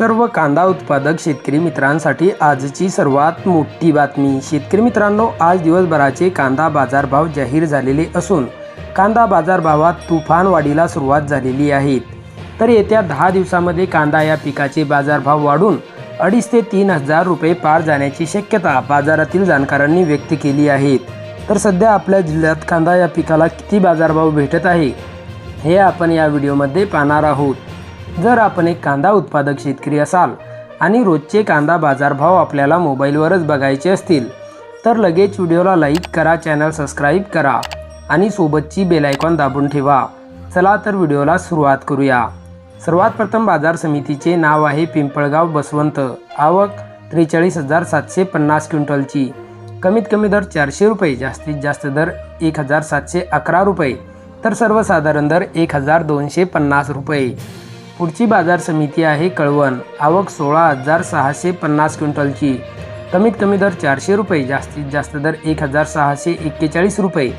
सर्व कांदा उत्पादक शेतकरी मित्रांसाठी आजची सर्वात मोठी बातमी. शेतकरी मित्रांनो आज दिवसभराचे कांदा बाजारभाव जाहीर झालेले असून कांदा बाजारभावात तुफान वाढीला सुरुवात झालेली आहे. तर येत्या दहा दिवसामध्ये कांदा या पिकाचे बाजारभाव वाढून अडीच ते तीन हजार रुपये पार जाण्याची शक्यता बाजारातील जाणकारांनी व्यक्त केली आहे. तर सध्या आपल्या जिल्ह्यात कांदा या पिकाला किती बाजारभाव भेटत आहे हे आपण या व्हिडिओमध्ये पाहणार आहोत. जर आपण एक कांदा उत्पादक शेतकरी असाल आणि रोजचे कांदा बाजारभाव आपल्याला मोबाईलवरच बघायचे असतील तर लगेच व्हिडिओला लाईक करा चॅनल सबस्क्राईब करा आणि सोबतची बेल आयकॉन दाबून ठेवा. चला तर व्हिडिओला सुरुवात करूया. सर्वात प्रथम बाजार समितीचे नाव आहे पिंपळगाव बसवंत. आवक त्रेचाळीस हजार सातशे पन्नास क्विंटलची. कमीत कमी दर चारशे रुपये जास्तीत जास्त दर एक हजार सातशे अकरा रुपये तर सर्वसाधारण दर एक हजार दोनशे पन्नास रुपये. पुढची बाजार समिती आहे कळवण. आवक सोळा हजार सहाशे पन्नास क्विंटलची. कमीत कमी दर चारशे रुपये जास्तीत जास्त दर एक हजार सहाशे एक्केचाळीस रुपये.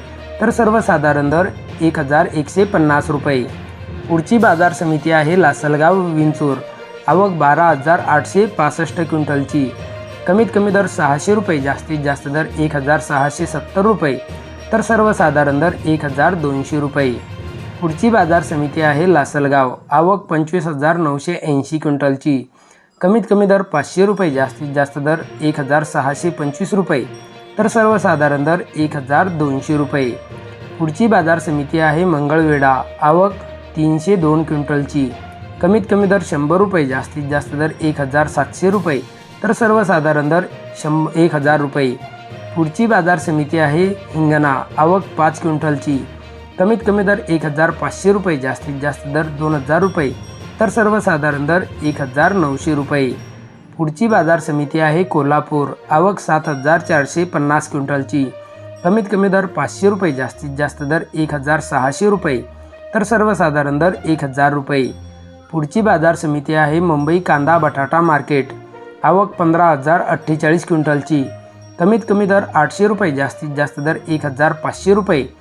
तर सर्वसाधारण दर एक हजार एकशे पन्नास रुपये. पुढची बाजार समिती आहे लासलगाव विंचूर. आवक बारा हजार आठशे पासष्ट क्विंटलची. कमीत कमी दर सहाशे रुपये जास्तीत जास्त दर एक हजार सहाशे सत्तर रुपये. तर सर्वसाधारण दर एक हजार दोनशे रुपये. पुढची बाजार समिती आहे लासलगाव. आवक पंचवीस हजार नऊशे ऐंशी क्विंटलची. कमीत कमी दर पाचशे रुपये जास्तीत जास्त दर एक हजार सहाशे पंचवीस रुपये. तर सर्वसाधारण दर एक हजार दोनशे रुपये. पुढची बाजार समिती आहे मंगळवेढा. आवक तीनशे दोन क्विंटलची. कमीत कमी दर शंभर रुपये जास्तीत जास्त दर एक हजार सातशे रुपये. तर सर्वसाधारण दर शंभ एक हजार रुपये. पुढची बाजार समिती आहे हिंगणा. आवक पाच क्विंटलची. कमीत कमी दर एक हजार पाचशे रुपये जास्तीत जास्त दर दोन हजार रुपये. तर सर्वसाधारण दर एक हजार नऊशे रुपये. पुढची बाजार समिती आहे कोल्हापूर. आवक सात हजार चारशे पन्नास क्विंटलची. कमीत कमी दर पाचशे रुपये जास्तीत जास्त दर एक हजार सहाशे रुपये. तर सर्वसाधारण दर एक हजार रुपये. पुढची बाजार समिती आहे मुंबई कांदा बटाटा मार्केट. आवक पंधरा हजार अठ्ठेचाळीस क्विंटलची. कमीत कमी दर आठशे रुपये जास्तीत जास्त दर एक हजार पाचशे रुपये.